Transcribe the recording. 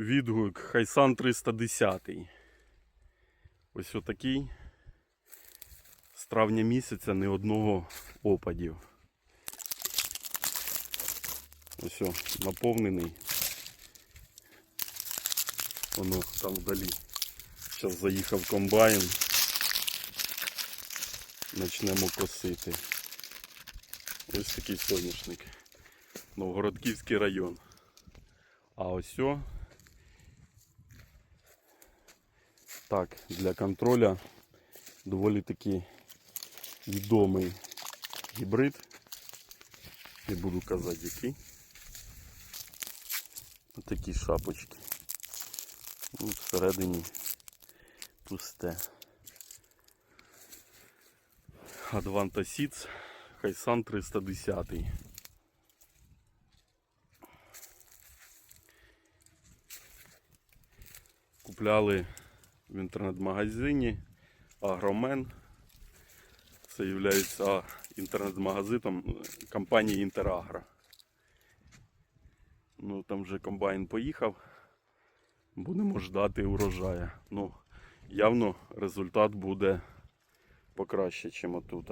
відгук Хайсан 310. Ось отакий. З травня місяця ні одного опадів. Ось о, наповнений. Воно там вдалі. Зараз заїхав комбайн. Почнемо косити. Ось такий соняшник. Новгородківський район. А ось о. Так, для контроля доволі таки відомий гібрид. Не буду казати який. Такі шапочки. Ну, всередині пусте. Advanta Seeds Хайсан 310. Купляли в інтернет-магазині Агромен. Це є інтернет-магазином компанії Інтерагро. Ну, там вже комбайн поїхав. Будемо ждати урожая. Ну, явно результат буде покраще, ніж отут.